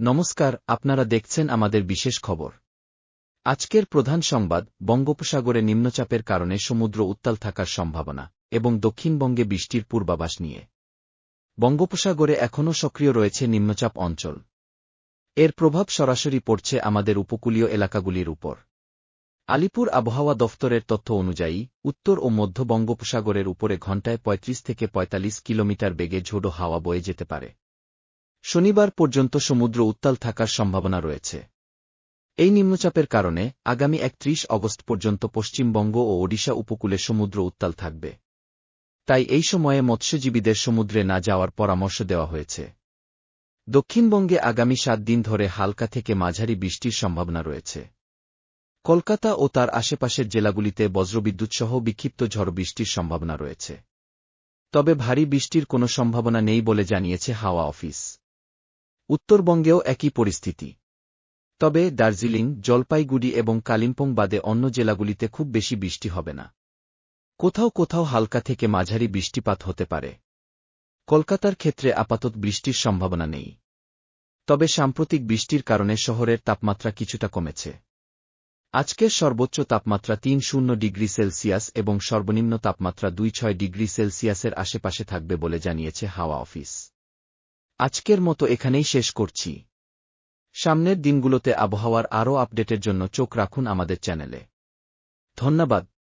নমস্কার, আপনারা দেখছেন আমাদের বিশেষ খবর। আজকের প্রধান সংবাদ, বঙ্গোপসাগরে নিম্নচাপের কারণে সমুদ্র উত্তাল থাকার সম্ভাবনা এবং দক্ষিণবঙ্গে বৃষ্টির পূর্বাভাস নিয়ে। বঙ্গোপসাগরে এখনও সক্রিয় রয়েছে নিম্নচাপ অঞ্চল। এর প্রভাব সরাসরি পড়ছে আমাদের উপকূলীয় এলাকাগুলির উপর। আলিপুর আবহাওয়া দফতরের তথ্য অনুযায়ী, উত্তর ও মধ্য বঙ্গোপসাগরের উপরে ঘণ্টায় ৩৫ থেকে ৪৫ কিলোমিটার বেগে ঝোড়ো হাওয়া বয়ে যেতে পারে। শনিবার পর্যন্ত সমুদ্র উত্তাল থাকার সম্ভাবনা রয়েছে। এই নিম্নচাপের কারণে আগামী একত্রিশ অগস্ট পর্যন্ত পশ্চিমবঙ্গ ও ওডিশা উপকূলে সমুদ্র উত্তাল থাকবে। তাই এই সময়ে মৎস্যজীবীদের সমুদ্রে না যাওয়ার পরামর্শ দেওয়া হয়েছে। দক্ষিণবঙ্গে আগামী সাত দিন ধরে হালকা থেকে মাঝারি বৃষ্টির সম্ভাবনা রয়েছে। কলকাতা ও তার আশেপাশের জেলাগুলিতে বজ্রবিদ্যুৎসহ বিক্ষিপ্ত ঝড় বৃষ্টির সম্ভাবনা রয়েছে। তবে ভারী বৃষ্টির কোনো সম্ভাবনা নেই বলে জানিয়েছে হাওয়া অফিস। উত্তরবঙ্গেও একই পরিস্থিতি। তবে দার্জিলিং, জলপাইগুড়ি এবং কালিম্পং বাদে অন্য জেলাগুলিতে খুব বেশি বৃষ্টি হবে না। কোথাও কোথাও হালকা থেকে মাঝারি বৃষ্টিপাত হতে পারে। কলকাতার ক্ষেত্রে আপাতত বৃষ্টির সম্ভাবনা নেই। তবে সাম্প্রতিক বৃষ্টির কারণে শহরের তাপমাত্রা কিছুটা কমেছে। আজকের সর্বোচ্চ তাপমাত্রা তিন শূন্য ডিগ্রি সেলসিয়াস এবং সর্বনিম্ন তাপমাত্রা দুই ছয় ডিগ্রি সেলসিয়াসের আশেপাশে থাকবে বলে জানিয়েছে হাওয়া অফিস। আজকের মতো এখানেই শেষ করছি। সামনের দিনগুলোতে আবহাওয়ার আরও আপডেটের জন্য চোখ রাখুন আমাদের চ্যানেলে। ধন্যবাদ।